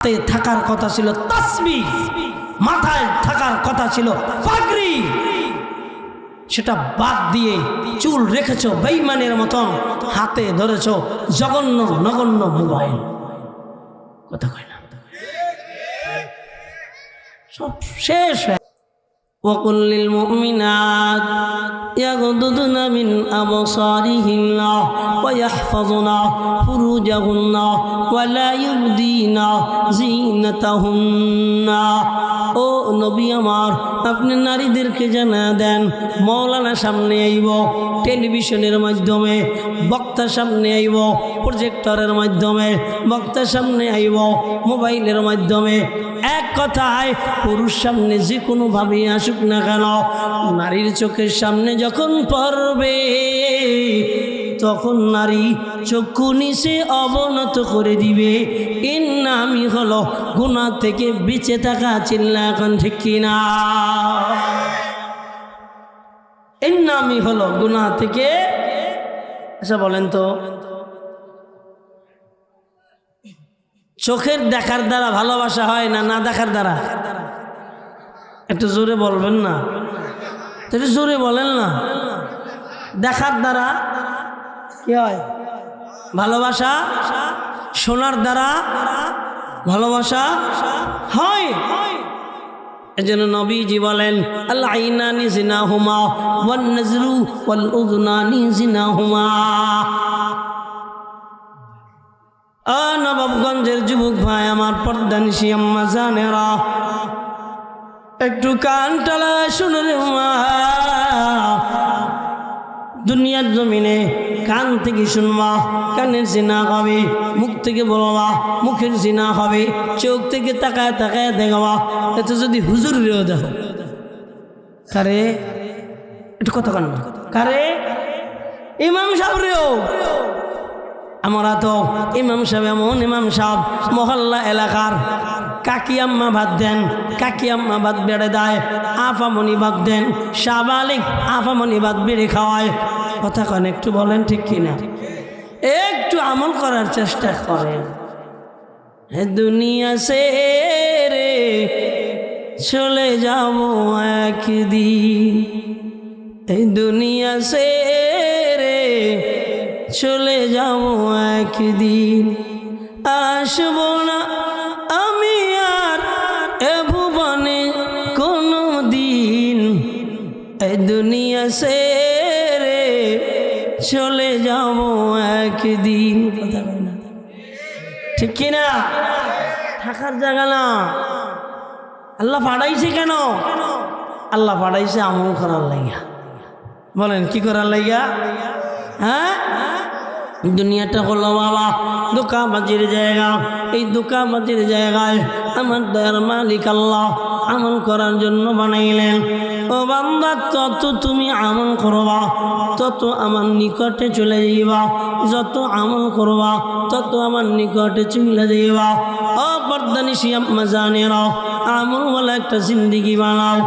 থাকার কথা ছিল তাসবি, মাথায় থাকার কথা ছিল পাগড়ি। সেটা বাদ দিয়ে চুল রেখেছ বেইমানের মতন, হাতে ধরেছ জঘন্য নগণ্য মোবাইল। কথা কয় না। সব শেষ وقل للمؤمنات يغضضن من أبصارهن ويحفظن فروجهن ولا يبدين زينتهن ও নবী আমার আপনি নারীদেরকে জানা দেন মৌলানা সামনে আইব টেলিভিশনের মাধ্যমে বক্তা সামনে আইব প্রজেক্টরের মাধ্যমে বক্তার সামনে আইব মোবাইলের মাধ্যমে এক কথায়, পুরুষ সামনে যে কোনোভাবে আসুক না কেন, নারীর চোখের সামনে যখন পড়বে, তখন নারী চক্ষু নিচে অবনত করে দিবে। এর নামই হলো গুণা থেকে বেঁচে থাকা চিল্লা এখন ঠিক কিনা? এর নামই হলো গুণা থেকে আচ্ছা বলেন তো। চোখের দেখার দ্বারা ভালোবাসা হয় না না দেখার দ্বারা? একটু জোরে বলবেন না। একটু জোরে বলেন না। দেখার দ্বারা কি হয়? ভালোবাসা শোনার দ্বারা ভালোবাসা হয়। এজন্য নবীজি বলেন, আল আইনানি জিনা হুমা ওয়ান নজরু ওয়াল উযনানি জিনা হুমা পর্দানিসি আম্মা জানেরা একটু কান টালা শুনে রে মা। দুনিয়ার জমিনে কান থেকে শুনবা, কানের জিনা হবে, মুখ থেকে বলবা, মুখের জিনা হবে, চোখ থেকে তাকায় তাকায় দেখবা। এত যদি হুজুর রেও দেখো। কারে? একটু কথা কান কারে? ইমাম সাহেব রেও। আমরা তো ইমাম সাহেব, এমন ইমাম সাহেব, মহল্লা এলাকার। কাকি আম্মা ভাত দেন, কাকি আম্মা ভাত বেড়ে দেয়, আফামনি ভাত দেন সাবালিক আফামনি ভাত বেড়ে খাওয়ায়। কথা কন, একটু বলেন ঠিক কিনা? একটু আমল করার চেষ্টা করেন। দুনিয়া সে রে চলে যাব একদিন। এই দুনিয়া সে চলে যাব একদিন। আসব না আমি আর এ ভুবনে কোনো দিন এ দুনিয়া সে রে চলে যাব একদিন। ঠিক কিনা? থাকার জায়গা না। আল্লাহ পাঠাইছে কেন? আল্লাহ পাঠাইছে আমল করার লাগিয়া বলেন, কি করার লাগিয়া হ্যাঁ? দুনিয়াটা হলো বাবা দোকাবাজির জায়গা। এই দোকাবাজির জায়গায় আমার দয়ার মালিক আল্লাহ আমল করার জন্য বানাইলেন। ও বান্দা তত তুমি আমল করবা তত আমার নিকটে চলে যাইবা, যত আমল করবা, তত আমার নিকটে চলে যাইবা। শিয়াম মাজানেরা আমল বলে একটা জিন্দিগি বানাও।